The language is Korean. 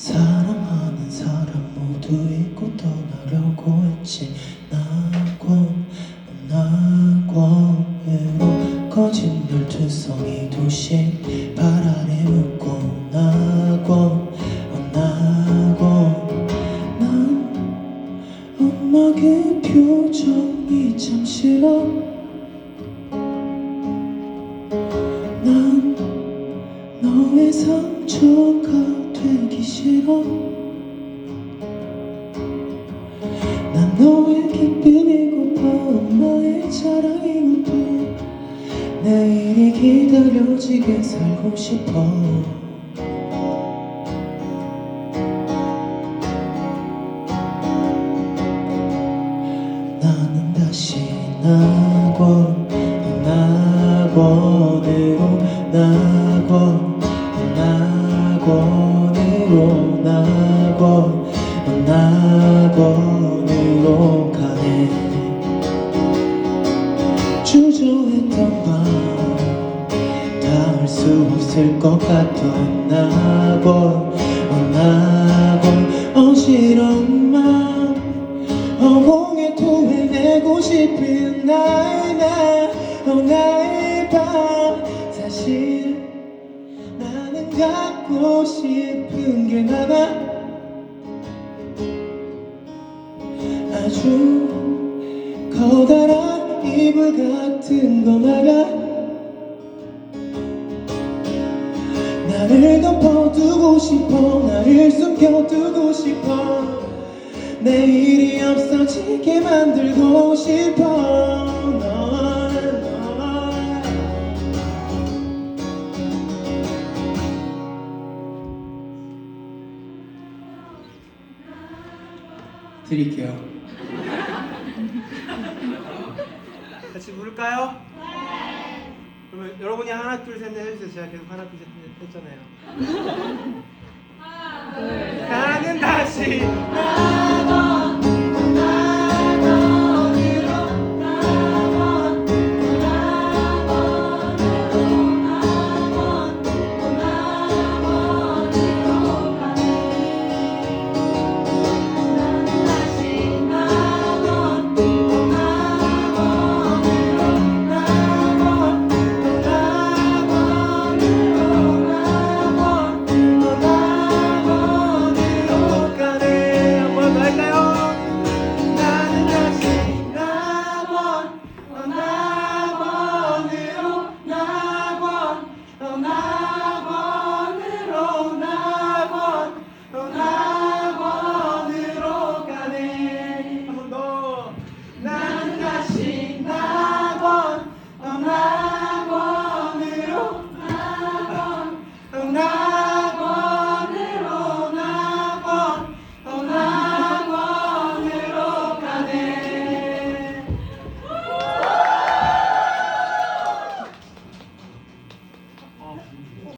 사랑하는 사람 모두 잊고 떠나려고 했지. 낙원 낙원으로 거진 열두성이 도시 발 아래 묻고. 낙원 낙원. 난 엄마 그 표정이 참 싫어. 난 너의 상처가 되기 싫어. 난 너의 기쁨이고파 엄마의 자랑이고파 내일이 기다려지게 살고 싶어. 나는 다시 낙원 낙원으로 낙원 낙원 으로 낙원 낙원으로 가네. 주저했던 밤 닿을 수 없을 것 같던 낙원 낙원 어지러운 마음 허공에 토해내고 싶은 나의 날 어, 나의 밤 갖고 싶은 게 많아 아주 커다란 이불 같은 거 말야 나를 덮어두고 싶어 나를 숨겨두고 싶어. 내일이 없어지게 만들고 싶어 널, 드릴게요 같이 부를까요? 그러면 여러분이 하나 둘 셋 넷 해주세요. 제가 계속 하나 둘 셋 넷 했잖아요. 나는 다시